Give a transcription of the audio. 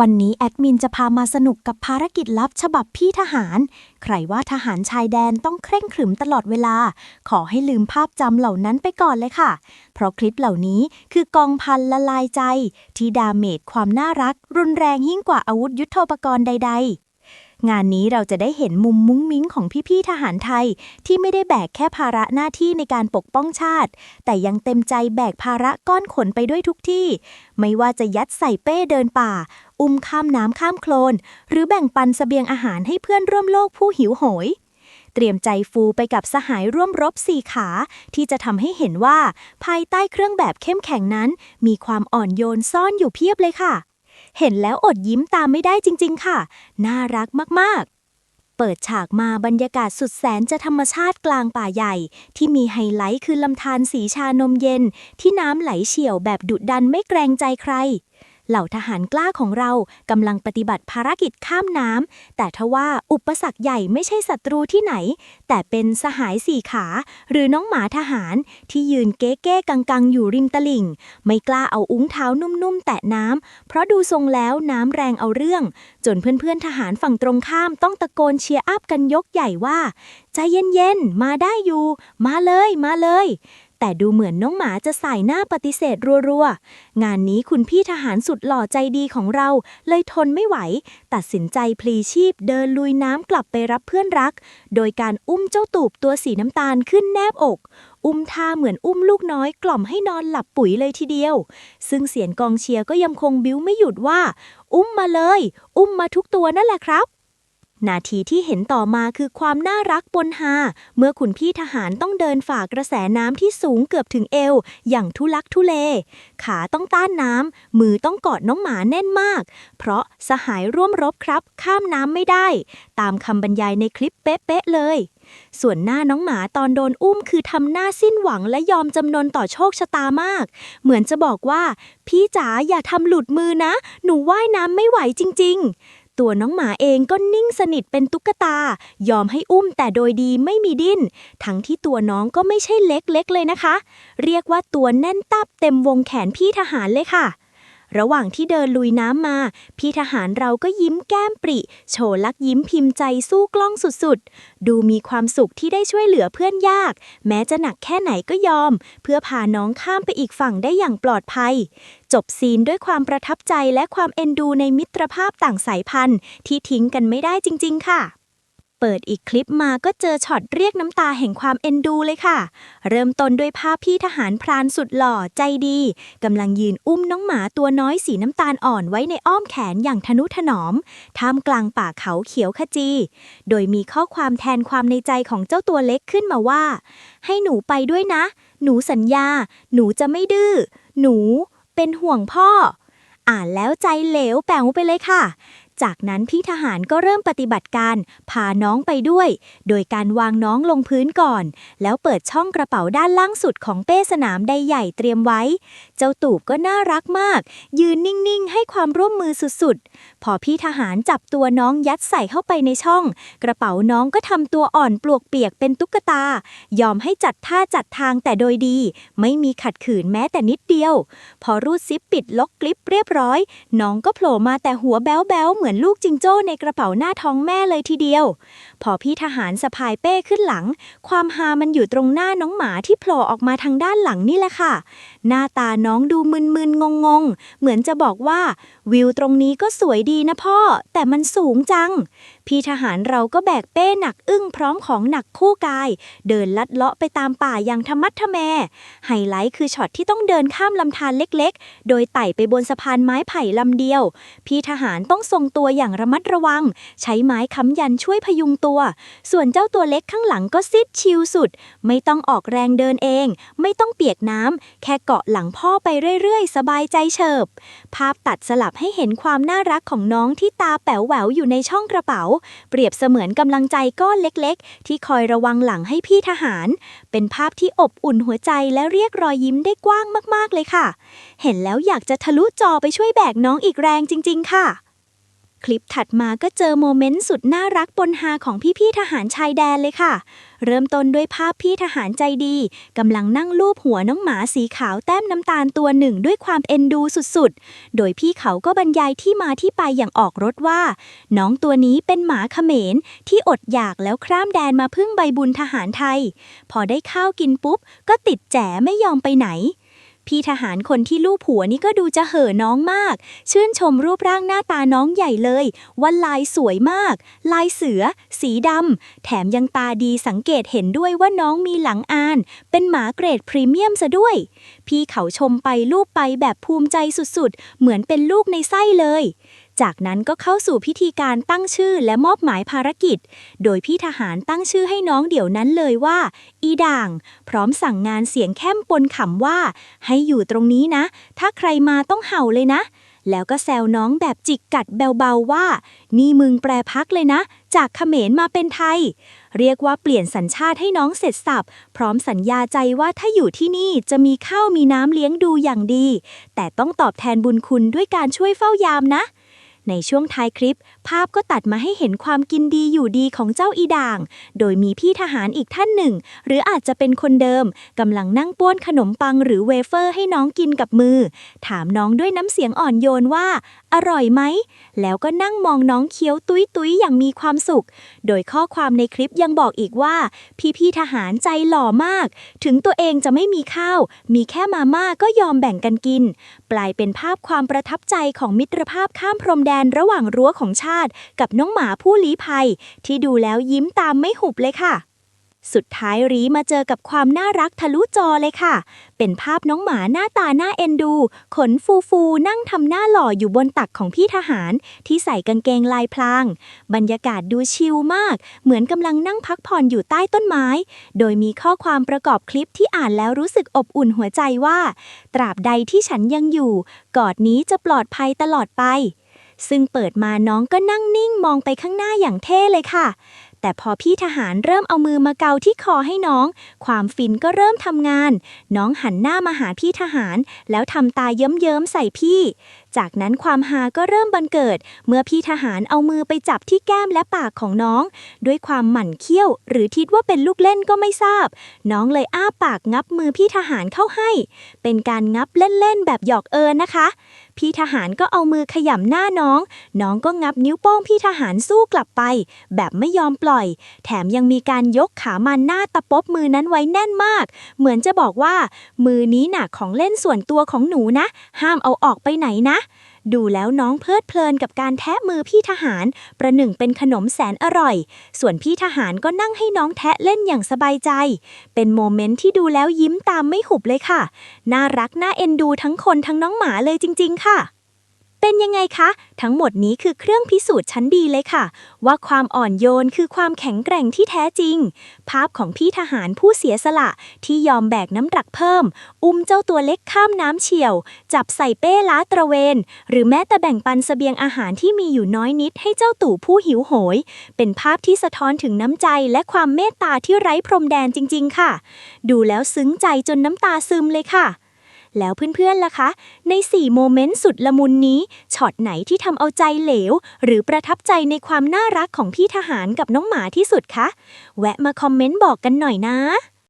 วันนี้แอดมินจะพามาสนุกกับภารกิจลับฉบับพี่ทหาร ใครว่าทหารชายแดนต้องเคร่งขรึมตลอดเวลา ขอให้ลืมภาพจำเหล่านั้นไปก่อนเลยค่ะ เพราะคลิปเหล่านี้คือกองพันละลายใจ ที่ดาเมจความน่ารัก รุนแรงยิ่งกว่าอาวุธยุทโธปกรณ์ใด ๆ งานนี้เราจะได้เห็นมุมมุ้งมิ้งของพี่ๆทหารไทย ที่ไม่ได้แบกแค่ภาระหน้าที่ในการปกป้องชาติ แต่ยังเต็มใจแบกภาระก้อนขนไปด้วยทุกที่ ไม่ว่าจะยัดใส่เป้เดินป่า อุ้มข้ามน้ำข้ามโคลน หรือแบ่งปันเสบียงอาหารให้เพื่อนร่วมโลกผู้หิวโหยเตรียมใจฟูไปกับสหายร่วมรบสี่ขา ที่จะทำให้เห็นว่า ภายใต้เครื่องแบบเข้มแข็งนั้น มีความอ่อนโยนซ่อนอยู่เพียบเลยค่ะ เห็นแล้วอดยิ้มตามไม่ได้จริง ๆ ค่ะ น่ารักมากๆเปิดฉากมาบรรยากาศสุดแสนจะธรรมชาติกลางป่าใหญ่ ที่มีไฮไลท์คือลำธารสีชานมเย็น ที่น้ำไหลเฉียวแบบดุดันไม่เกรงใจใคร เหล่าทหารกล้าของเรากำลังปฏิบัติภารกิจข้ามน้ำแต่ทว่าอุปสรรคใหญ่ไม่ใช่ศัตรูที่ไหน แต่เป็นสหายสี่ขา หรือน้องหมาทหารที่ยืนเก๊เก้กังกังๆ อยู่ริมตลิ่ง ไม่กล้าเอาอุ้งเท้านุ่มๆ แตะน้ำเพราะดูทรงแล้วน้ำแรงเอาเรื่อง จนเพื่อนๆทหารฝั่งตรงข้ามต้องตะโกนเชียร์อัพกันยกใหญ่ว่าใจเย็นๆ มาได้อยู่ มาเลย มาเลย แต่ดูเหมือนน้องหมาจะใส่หน้าปฏิเสธรัวๆ งานนี้คุณพี่ทหารสุดหล่อใจดีของเรา เลยทนไม่ไหว ตัดสินใจพลีชีพเดินลุยน้ำกลับไปรับเพื่อนรัก โดยการอุ้มเจ้าตูบตัวสีน้ำตาลขึ้นแนบอก อุ้มท่าเหมือนอุ้มลูกน้อยกล่อมให้นอนหลับปุ๋ยเลยทีเดียว ซึ่งเสียงกองเชียร์ก็ยังคงบิ้วไม่หยุดว่า อุ้มมาเลย อุ้มมาทุกตัวนั่นแหละครับ นาทีที่เห็นต่อมาคือความน่ารักปนฮาเมื่อคุณพี่ทหารต้องเดินฝ่ากระแสน้ำที่สูงเกือบถึงเอว อย่างทุลักทุเล ขาต้องต้านน้ำ มือต้องกอดน้องหมาแน่นมาก เพราะสหายร่วมรบครับ ข้ามน้ำไม่ได้ ตามคำบรรยายในคลิปเป๊ะๆเลย ส่วนหน้าน้องหมาตอนโดนอุ้มคือทำหน้าสิ้นหวังและยอมจำนนต่อโชคชะตามาก เหมือนจะบอกว่า พี่จ๋าอย่าทำหลุดมือนะ หนูว่ายน้ำไม่ไหวจริง ๆ ตัวน้องหมาเองก็นิ่งสนิทเป็นตุ๊กตา ยอมให้อุ้มแต่โดยดีไม่มีดิ้น ทั้งที่ตัวน้องก็ไม่ใช่เล็กๆเลยนะคะ เรียกว่าตัวแน่นตับเต็มวงแขนพี่ทหารเลยค่ะ ระหว่างที่เดินลุยน้ำมา พี่ทหารเราก็ยิ้มแก้มปริ โชว์ลักยิ้มพิมพ์ใจสู้กล้องสุดๆ ดูมีความสุขที่ได้ช่วยเหลือเพื่อนยาก แม้จะหนักแค่ไหนก็ยอม เพื่อพาน้องข้ามไปอีกฝั่งได้อย่างปลอดภัย จบซีนด้วยความประทับใจและความเอ็นดูในมิตรภาพต่างสายพันธุ์ ที่ทิ้งกันไม่ได้จริง ๆ ค่ะ เปิดอีกคลิปมาก็เจอช็อตเรียกน้ำตาแห่งความเอ็นดูเลยค่ะ เริ่มต้นด้วยภาพพี่ทหารพรานสุดหล่อใจดีกำลังยืนอุ้มน้องหมาตัวน้อยสีน้ำตาลอ่อนไว้ในอ้อมแขนอย่างทนุถนอม ท่ามกลางป่าเขาเขียวขจี โดยมีข้อความแทนความในใจของเจ้าตัวเล็กขึ้นมาว่า ให้หนูไปด้วยนะ หนูสัญญา หนูจะไม่ดื้อ หนูเป็นห่วงพ่อ อ่านแล้วใจเหลวแป๋วไปเลยค่ะ จากนั้นพี่ทหารก็เริ่มปฏิบัติการพาน้องไปด้วย โดยการวางน้องลงพื้นก่อน แล้วเปิดช่องกระเป๋าด้านล่างสุดของเป้สนามใดใหญ่เตรียมไว้ เจ้าตูบก็น่ารักมาก ยืนนิ่ง ๆ ให้ความร่วมมือสุด ๆ พอพี่ทหารจับตัวน้องยัดใส่เข้าไปในช่อง กระเป๋าน้องก็ทำตัวอ่อนปลวกเปียกเป็นตุ๊กตา ยอมให้จัดท่าจัดทางแต่โดยดี ไม่มีขัดขืนแม้แต่นิดเดียว พอรูดซิปปิดล็อกกลิปเรียบร้อย น้องก็โผล่มาแต่หัวแบ๊วๆเหมือนอนลูกจิงโจ้ในกระเป๋าหน้าท้องแม่เลยทีเดียว พอพี่ทหารสะพายเป้ขึ้นหลัง ความฮามันอยู่ตรงหน้าน้องหมาที่โผล่ออกมาทางด้านหลังนี่แหละค่ะ หน้าตาน้องดูมึนๆงงๆ เหมือนจะบอกว่าวิวตรงนี้ก็สวยดีนะพ่อ แต่มันสูงจัง พี่ทหารเราก็แบกเป้หนักอึ้งพร้อมของหนักคู่กาย เดินลัดเลาะไปตามป่าอย่างธรรมัดทะแม ไฮไลท์คือช็อตที่ต้องเดินข้ามลำธารเล็กๆ โดยไต่ไปบนสะพานไม้ไผ่ลำเดียว พี่ทหารต้องทรงตัวอย่างระมัดระวัง ใช้ไม้ค้ำยันช่วยพยุงตัว ส่วนเจ้าตัวเล็กข้างหลังก็ซิดชิลสุด ไม่ต้องออกแรงเดินเอง ไม่ต้องเปียกน้ำแค่เกาะหลังพ่อไปเรื่อยๆ สบายใจเฉิบ ภาพตัดสลับให้เห็นความน่ารักของน้องที่ตาแป๋วแหววอยู่ในช่องกระเป๋า เปรียบเสมือนกำลังใจก้อนเล็กๆ ที่คอยระวังหลังให้พี่ทหาร เป็นภาพที่อบอุ่นหัวใจและเรียกรอยยิ้มได้กว้างมากๆเลยค่ะ เห็นแล้วอยากจะทะลุจอไปช่วยแบกน้องอีกแรงจริง ๆ ค่ะ คลิปถัดมาก็เจอโมเมนต์สุดน่ารักปนฮาของพี่ๆทหารชายแดนเลยค่ะ เริ่มต้นด้วยภาพพี่ทหารใจดีกำลังนั่งลูบหัวน้องหมาสีขาวแต้มน้ำตาลตัวหนึ่งด้วยความเอ็นดูสุดๆ โดยพี่เขาก็บรรยายที่มาที่ไปอย่างออกรถว่า น้องตัวนี้เป็นหมาเขมรที่อดอยากแล้วคร่ามแดนมาพึ่งใบบุญทหารไทย พอได้ข้าวกินปุ๊บ ก็ติดแจ๋ไม่ยอมไปไหน พี่ทหารคนที่ลูบหัวนี่ก็ดูจะเห่อน้องมาก ชื่นชมรูปร่างหน้าตาน้องใหญ่เลยว่าลายสวยมาก ลายเสือ สีดำแถมยังตาดีสังเกตเห็นด้วยว่าน้องมีหลังอาน เป็นหมาเกรดพรีเมียมซะด้วย พี่เขาชมไปลูบไปแบบภูมิใจสุดๆ เหมือนเป็นลูกในไส้เลย จากนั้นก็เข้าสู่พิธีการตั้งชื่อและมอบหมายภารกิจ โดยพี่ทหารตั้งชื่อให้น้องเดี๋ยวนั้นเลยว่า อีด่าง พร้อมสั่งงานเสียงแค้มปนขำว่า ให้อยู่ตรงนี้นะ ถ้าใครมาต้องเห่าเลยนะ แล้วก็แซวน้องแบบจิกกัดเบาๆว่า นี่มึงแปรพักเลยนะ จากเขมรมาเป็นไทย เรียกว่าเปลี่ยนสัญชาติให้น้องเสร็จสับ พร้อมสัญญาใจว่าถ้าอยู่ที่นี่จะมีข้าวมีน้ำเลี้ยงดูอย่างดี แต่ต้องตอบแทนบุญคุณด้วยการช่วยเฝ้ายามนะ ในช่วงท้ายคลิป ภาพก็ตัดมาให้เห็นความกินดีอยู่ดีของเจ้าอีด่าง โดยมีพี่ทหารอีกท่านหนึ่ง หรืออาจจะเป็นคนเดิมกำลังนั่งป้วนขนมปังหรือเวเฟอร์ให้น้องกินกับมือ ถามน้องด้วยน้ำเสียงอ่อนโยนว่า อร่อยไหม แล้วก็นั่งมองน้องเคี้ยวตุ้ยตุ้ยๆอย่างมีความสุข โดยข้อความในคลิปยังบอกอีกว่า พี่ๆทหารใจหล่อมาก ถึงตัวเองจะไม่มีข้าว มีแค่มาม่าก็ยอมแบ่งกันกิน กลายเป็นภาพความประทับใจของมิตรภาพข้ามพรมแดนระหว่างรั้วของชาติ กับน้องหมาผู้ลี้ภัย ที่ดูแล้วยิ้มตามไม่หุบเลยค่ะ สุดท้ายรีมาเจอกับความน่ารักทะลุจอเลยค่ะ เป็นภาพน้องหมาหน้าตาหน้าเอ็นดู ขนฟูฟูๆนั่งทำหน้าหล่ออยู่บนตักของพี่ทหาร ที่ใส่กางเกงลายพลาง บรรยากาศดูชิลมาก เหมือนกำลังนั่งพักผ่อนอยู่ใต้ต้นไม้ โดยมีข้อความประกอบคลิปที่อ่านแล้วรู้สึกอบอุ่นหัวใจว่า ตราบใดที่ฉันยังอยู่ กอดนี้จะปลอดภัยตลอดไปซึ่งเปิดมาน้องก็นั่งนิ่งมองไปข้างหน้าอย่างเท่เลยค่ะ แต่พอพี่ทหารเริ่มเอามือมาเกาที่คอให้น้อง ความฟินก็เริ่มทำงาน น้องหันหน้ามาหาพี่ทหาร แล้วทำตาเยิ้มๆใส่พี่ จากนั้นความฮาก็เริ่มบันเกิด เมื่อพี่ทหารเอามือไปจับที่แก้มและปากของน้อง ด้วยความหมั่นเคี้ยว หรือคิดว่าเป็นลูกเล่นก็ไม่ทราบ น้องเลยอ้าปากงับมือพี่ทหารเข้าให้ เป็นการงับเล่นๆแบบหยอกเอิญนะคะ พี่ทหารก็เอามือขยำหน้าน้อง น้องก็งับนิ้วโป้งพี่ทหารสู้กลับไป แบบไม่ยอมปล่อย แถมยังมีการยกขามันหน้าตะปบมือนั้นไว้แน่นมาก เหมือนจะบอกว่า มือนี้หนักของเล่นส่วนตัวของหนูนะ ห้ามเอาออกไปไหนนะ ดูแล้วน้องเพลิดเพลินกับการแทะมือพี่ทหาร ประหนึ่งเป็นขนมแสนอร่อย ส่วนพี่ทหารก็นั่งให้น้องแทะเล่นอย่างสบายใจ เป็นโมเมนต์ที่ดูแล้วยิ้มตามไม่หุบเลยค่ะ น่ารักน่าเอ็นดูทั้งคนทั้งน้องหมาเลยจริง ๆ ค่ะ เป็นยังไงคะ ทั้งหมดนี้คือเครื่องพิสูจน์ชั้นดีเลยค่ะ ว่าความอ่อนโยนคือความแข็งแกร่งที่แท้จริง ภาพของพี่ทหารผู้เสียสละ ที่ยอมแบกน้ำหนักเพิ่ม อุ้มเจ้าตัวเล็กข้ามน้ำเฉียว จับใส่เป้ล้าตระเวน หรือแม้แต่แบ่งปันเสบียงอาหารที่มีอยู่น้อยนิดให้เจ้าตู่ผู้หิวโหย เป็นภาพที่สะท้อนถึงน้ำใจและความเมตตาที่ไร้พรมแดนจริง ๆ ค่ะ ดูแล้วซึ้งใจจนน้ำตาซึมเลยค่ะ แล้วเพื่อนๆล่ะคะ ใน 4 โมเมนต์สุดละมุนนี้ช็อตไหนที่ทำเอาใจเหลว หรือประทับใจในความน่ารักของพี่ทหารกับน้องหมาที่สุดคะ แวะมาคอมเมนต์บอกกันหน่อยนะ